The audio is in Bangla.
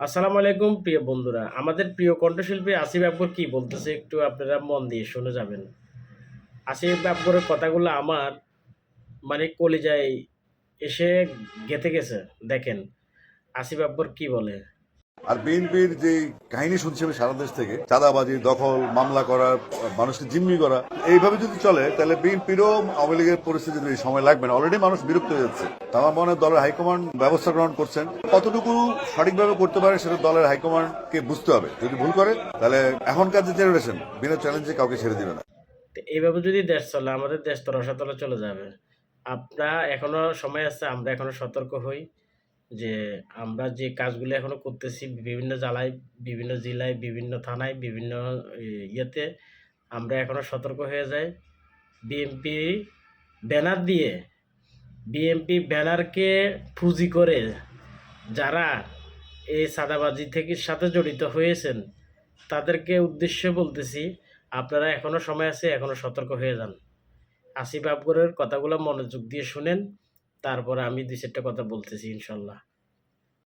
আসসালামু আলাইকুম, প্রিয় বন্ধুরা। আমাদের প্রিয় কণ্ঠশিল্পী আসিফ আকবর কী বলতেছে একটু আপনারা মন দিয়ে শুনে যাবেন। আসিফ আকবরের কথাগুলো আমার মানে কলিজায় এসে গেঁথে গেছে, দেখেন। আসিফ আকবর কী বলে? আর বিএনপির যে কাহিনী শুনছি আমি সারা দেশ থেকে, চাঁদাবাজি, দখল, মামলা করা, মানুষকে জিম্মি করা, এইভাবে যদি চলে, তাহলে বিএনপিরও আওয়ামী লীগের পরিস্থিতি সময় লাগবে না। অলরেডি মানুষ বিরক্ত হয়ে যাচ্ছে। আমার মনে হয় দলের হাইকমান্ড ব্যবস্থা গ্রহণ করছেন। কতটুকু সঠিকভাবে করতে পারে সেটা দলের হাইকমান্ডকে বুঝতে হবে। যদি ভুল করে, তাহলে এখনকার যে জেনারেশন বিনা চ্যালেঞ্জে কাউকে ছেড়ে দিবে না। এইভাবে যদি দেশ চলে, আমাদের দেশ তো রসাতলে চলে যাবে। আপনারা এখনও সময় আছে, আমরা এখনও সতর্ক হই। যে আমরা যে কাজগুলো এখনও করতেছি বিভিন্ন জেলায় বিভিন্ন জেলায়, বিভিন্ন থানায়, বিভিন্ন ইয়েতে আমরা এখনও সতর্ক হয়ে যাই। বিএমপি ব্যানার দিয়ে, বিএমপি ব্যানারকে পুঁজি করে যারা এই সাদাবাজি থেকে সাথে জড়িত হয়েছেন, তাদেরকে উদ্দেশ্য বলতেছি আপনারা এখনও সময় আছে, এখনও সতর্ক হয়ে যান। আসিফ আকবরের কথাগুলো মনোযোগ দিয়ে শুনেন। তারপরে আমি দুই চারটা কথা বলতেছি ইনশাল্লাহ।